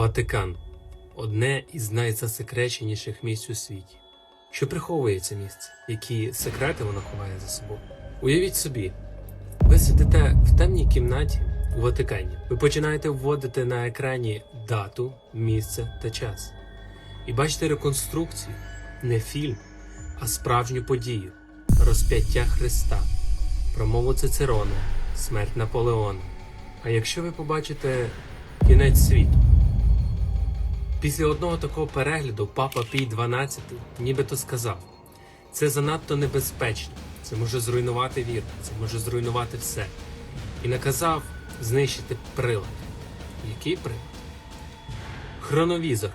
Ватикан одне із найзасекреченіших місць у світі. Що приховує це місце? Які секрети воно ховає за собою? Уявіть собі, ви сидите в темній кімнаті у Ватикані. Ви починаєте вводити на екрані дату, місце та час. І бачите реконструкцію, не фільм, а справжню подію розп'яття Христа, промову Цицерона, смерть Наполеона. А якщо ви побачите кінець світу, Після одного такого перегляду папа Пій XII нібито сказав: це занадто небезпечно, це може зруйнувати віру, це може зруйнувати все. І наказав знищити прилад. Який прилад? Хроновізор.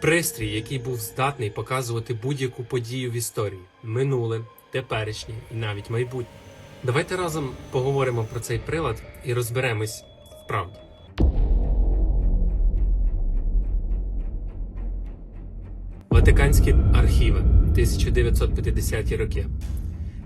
Пристрій, який був здатний показувати будь-яку подію в історії минуле, теперішнє і навіть майбутнє. Давайте разом поговоримо про цей прилад і розберемось в Ватиканські архіви 1950-ті роки.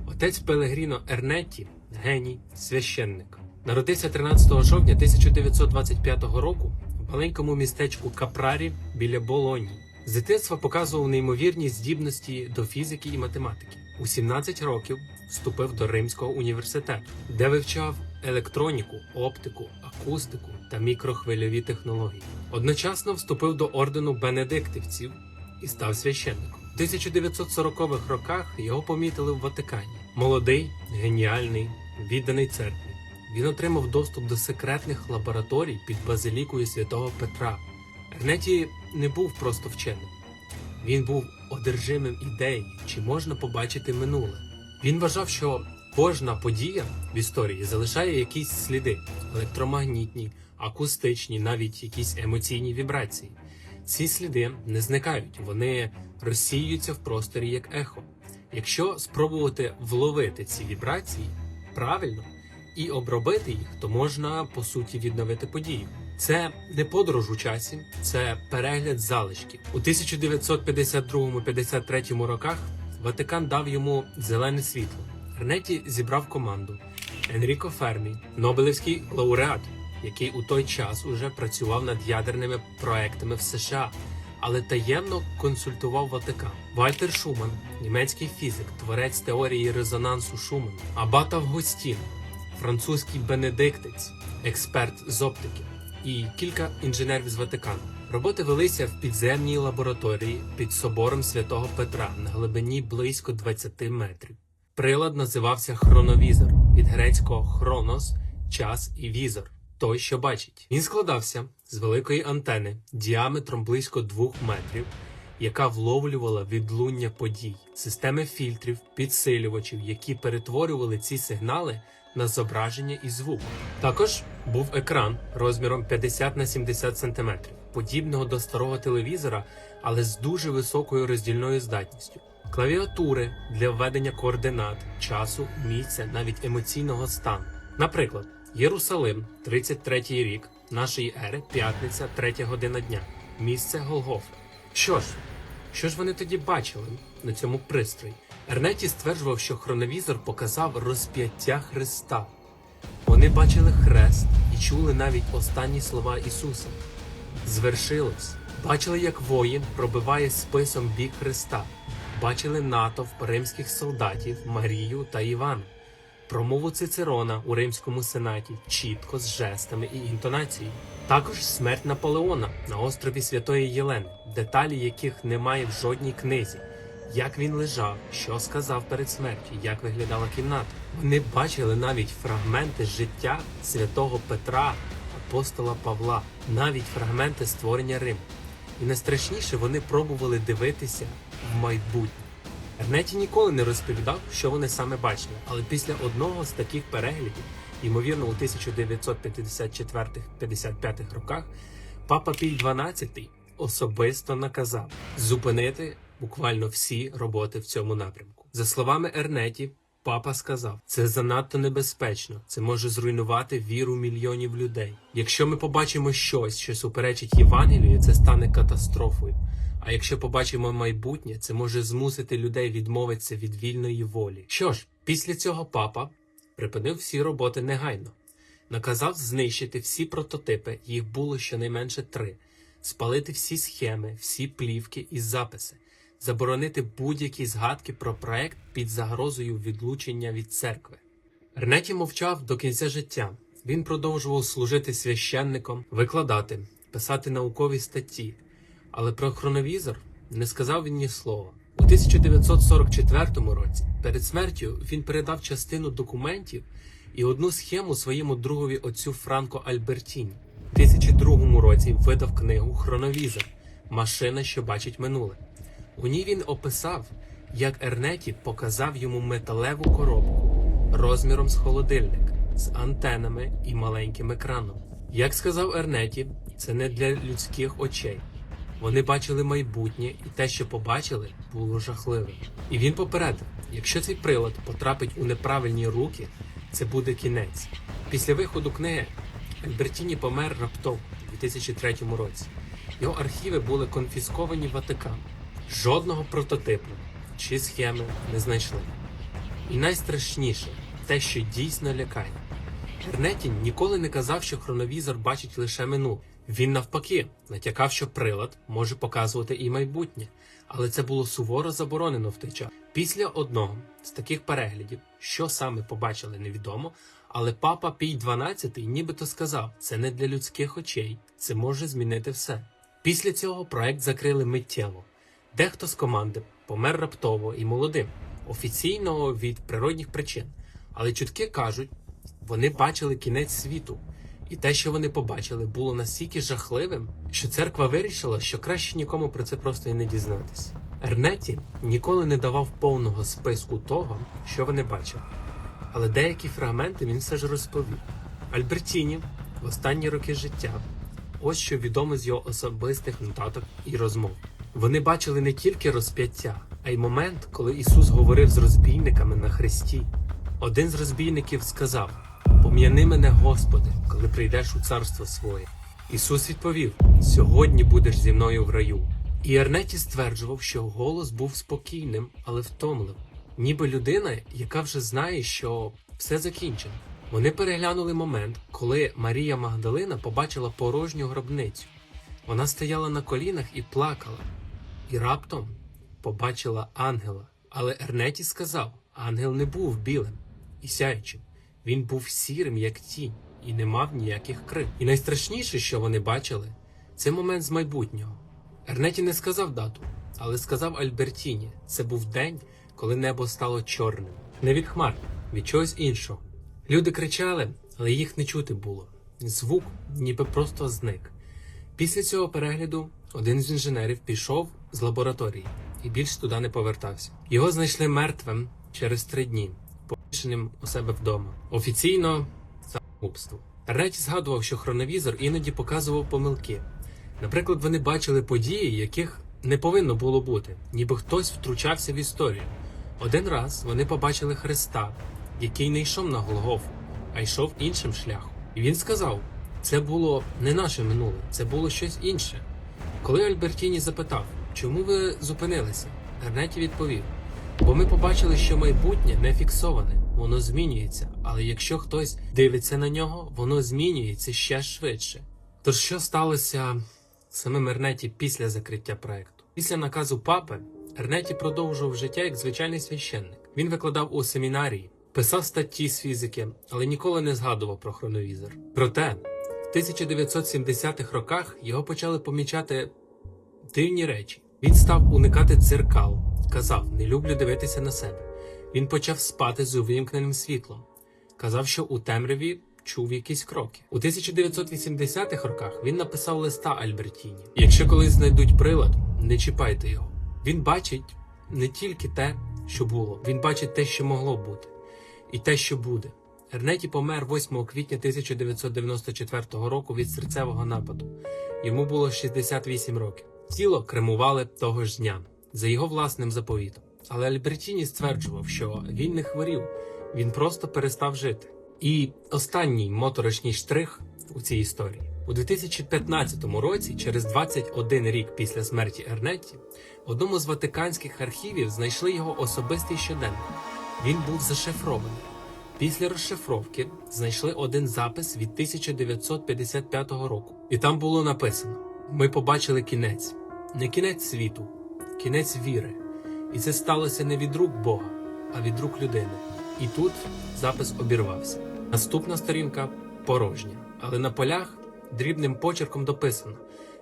Отець Пелегріно Ернетті геній, священник. Народився 13 жовтня 1925 року в маленькому містечку Капрарі біля Болоні. З дитинства показував неймовірні здібності до фізики і математики. У 17 років вступив до Римського університету, де вивчав електроніку, оптику, акустику та мікрохвильові технології. Одночасно вступив до ордену бенедиктівців і став священником. У 1940-х роках його помітили в Ватикані. Молодий, геніальний, відданий церкві. Він отримав доступ до секретних лабораторій під базилікою святого Петра. Ернеті не був просто вченим. Він був одержимим ідеєю, чи можна побачити минуле. Він вважав, що кожна подія в історії залишає якісь сліди електромагнітні, акустичні, навіть якісь емоційні вібрації. Ці сліди не зникають, вони розсіюються в просторі як ехо. Якщо спробувати вловити ці вібрації правильно і обробити їх, то можна по суті відновити подію. Це не подорож у часі, це перегляд залишків. У 1952-53 роках Ватикан дав йому зелене світло. Рнеті зібрав команду Енріко Фермі, Нобелівський лауреат, який у той час уже працював над ядерними проектами в США, але таємно консультував Ватикан. Вальтер Шуман, німецький фізик, творець теорії резонансу Шумана, Абат Августін, французький бенедиктець, експерт з оптики і кілька інженерів з Ватикану. Роботи велися в підземній лабораторії під собором святого Петра на глибині близько 20 метрів. Прилад називався хроновізор від грецького хронос час і візор той, що бачить. Він складався з великої антени діаметром близько 2 метрів, яка вловлювала відлуння подій, системи фільтрів, підсилювачів, які перетворювали ці сигнали на зображення і звук. Також був екран розміром 50 на 70 см, подібного до старого телевізора, але з дуже високою роздільною здатністю. Клавіатури для введення координат, часу, місця, навіть емоційного стану. Наприклад, Єрусалим, 33-й рік нашої ери, п'ятниця, 3 година дня. Місце Голгофа. Що ж, що ж вони тоді бачили на цьому пристрої? Ернеті стверджував, що хроновізор показав розп'яття Христа. Вони бачили хрест і чули навіть останні слова Ісуса. Звершилось. Бачили, як воїн пробиває списом бік Христа. Бачили натовп римських солдатів Марію та Івана. Промову Цицерона у Римському сенаті чітко з жестами і інтонацією. Також смерть Наполеона на острові Святої Єлени, деталі яких немає в жодній книзі. Як він лежав, що сказав перед смертю, як виглядала кімната. Вони бачили навіть фрагменти життя святого Петра, апостола Павла, навіть фрагменти створення Риму. І найстрашніше вони пробували дивитися в майбутнє. Ернеті ніколи не розповідав, що вони саме бачили, але після одного з таких переглядів, ймовірно, у 1954-55 роках, папа Пій XII особисто наказав зупинити буквально всі роботи в цьому напрямку. За словами Ернеті, папа сказав: це занадто небезпечно, це може зруйнувати віру мільйонів людей. Якщо ми побачимо щось, що суперечить Євангелію, це стане катастрофою. А якщо побачимо майбутнє, це може змусити людей відмовитися від вільної волі. Що ж, після цього папа припинив всі роботи негайно, наказав знищити всі прототипи, їх було щонайменше три, спалити всі схеми, всі плівки і записи, заборонити будь-які згадки про проект під загрозою відлучення від церкви. Рнеті мовчав до кінця життя. Він продовжував служити священником, викладати, писати наукові статті, але про хроновізор не сказав він ні слова. У 1944 році перед смертю він передав частину документів і одну схему своєму другові отцю Франко Альбертіні. У 2002 році видав книгу Хроновізор Машина, що бачить минуле. У ній він описав, як Ернеті показав йому металеву коробку розміром з холодильник з антенами і маленьким екраном. Як сказав Ернеті, це не для людських очей. Вони бачили майбутнє, і те, що побачили, було жахливим. І він попередив: якщо цей прилад потрапить у неправильні руки, це буде кінець. Після виходу книги Альбертіні помер раптово у 2003 році. Його архіви були конфісковані Ватиканом. Жодного прототипу чи схеми не знайшли. І найстрашніше те, що дійсно лякає. Ернетін ніколи не казав, що хроновізор бачить лише минуле. Він навпаки натякав, що прилад може показувати і майбутнє, але це було суворо заборонено в той час. Після одного з таких переглядів, що саме побачили, невідомо, але папа Пій XII нібито сказав: це не для людських очей, це може змінити все. Після цього проект закрили миттєво. Дехто з команди помер раптово і молодим, офіційно від природних причин. Але чутки кажуть, вони бачили кінець світу, і те, що вони побачили, було настільки жахливим, що церква вирішила, що краще нікому про це просто і не дізнатися. Ернеті ніколи не давав повного списку того, що вони бачили, але деякі фрагменти він все ж розповів. Альбертіні в останні роки життя ось що відомо з його особистих нотаток і розмов. Вони бачили не тільки розп'яття, а й момент, коли Ісус говорив з розбійниками на хресті. Один з розбійників сказав: Пом'яни мене, Господи, коли прийдеш у царство своє. Ісус відповів: Сьогодні будеш зі мною в раю. І Ернеті стверджував, що голос був спокійним, але втомливим, ніби людина, яка вже знає, що все закінчено. Вони переглянули момент, коли Марія Магдалина побачила порожню гробницю. Вона стояла на колінах і плакала, і раптом побачила ангела. Але Ернеті сказав: ангел не був білим і сяючим. Він був сірим, як тінь, і не мав ніяких крил. І найстрашніше, що вони бачили, це момент з майбутнього. Ернеті не сказав дату, але сказав Альбертіні: це був день, коли небо стало чорним. Не від хмар, від чогось іншого. Люди кричали, але їх не чути було. Звук ніби просто зник. Після цього перегляду один з інженерів пішов з лабораторії і більше туди не повертався. Його знайшли мертвим через три дні, повішеним у себе вдома. Офіційно самогубство. Реті згадував, що хроновізор іноді показував помилки. Наприклад, вони бачили події, яких не повинно було бути, ніби хтось втручався в історію. Один раз вони побачили Христа, який не йшов на Голгофу, а йшов іншим шляхом. І він сказав: це було не наше минуле, це було щось інше. Коли Альбертіні запитав, чому ви зупинилися, Ернеті відповів: бо ми побачили, що майбутнє не фіксоване, воно змінюється, але якщо хтось дивиться на нього, воно змінюється ще швидше. Тож що сталося самим Ернеті після закриття проекту? Після наказу папи Ернеті продовжував життя як звичайний священник. Він викладав у семінарії, писав статті з фізики, але ніколи не згадував про хроновізор. Проте в 1970-х роках його почали помічати дивні речі. Він став уникати дзеркал, казав: не люблю дивитися на себе. Він почав спати з увімкненим світлом. Казав, що у темряві чув якісь кроки. У 1980-х роках він написав листа Альбертіні: Якщо колись знайдуть прилад, не чіпайте його. Він бачить не тільки те, що було, він бачить те, що могло бути, і те, що буде. Ернеті помер 8 квітня 1994 року від серцевого нападу. Йому було 68 років. Тіло кремували того ж дня за його власним заповітом. Але Альбертіні стверджував, що він не хворів, він просто перестав жити. І останній моторошній штрих у цій історії. У 2015 році, через 21 рік після смерті Ернетті, в одному з ватиканських архівів знайшли його особистий щоденник. Він був зашифрований. Після розшифровки знайшли один запис від 1955 року, і там було написано: ми побачили кінець, не кінець світу, кінець віри. І це сталося не від рук Бога, а від рук людини. І тут запис обірвався. Наступна сторінка порожня, але на полях дрібним почерком дописано: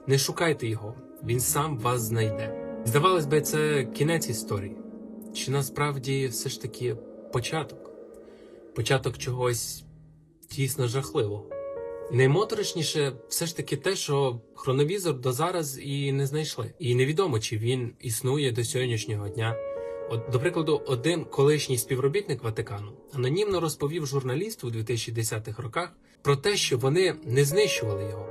не шукайте його, він сам вас знайде. Здавалось би, це кінець історії. Чи насправді все ж таки початок? Початок чогось дійсно жахливого. Наймоторишніше все ж таки те, що хроновізор до зараз і не знайшли. І невідомо, чи він існує до сьогоднішнього дня. От, до прикладу, один колишній співробітник Ватикану анонімно розповів журналісту у 2010-х роках про те, що вони не знищували його.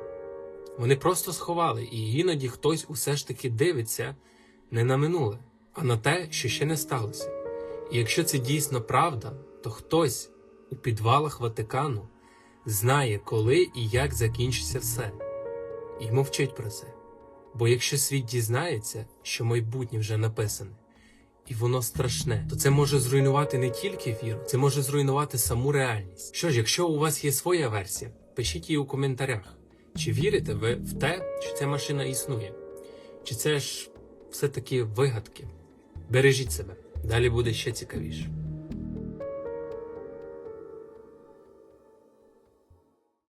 Вони просто сховали, і іноді хтось усе ж таки дивиться не на минуле, а на те, що ще не сталося. І якщо це дійсно правда, то хтось у підвалах Ватикану знає, коли і як закінчиться все, і мовчить про це. Бо якщо світ дізнається, що майбутнє вже написане, і воно страшне, то це може зруйнувати не тільки віру, це може зруйнувати саму реальність. Що ж, якщо у вас є своя версія, пишіть її у коментарях. Чи вірите ви в те, що ця машина існує? Чи це ж все-таки вигадки? Бережіть себе, далі буде ще цікавіше.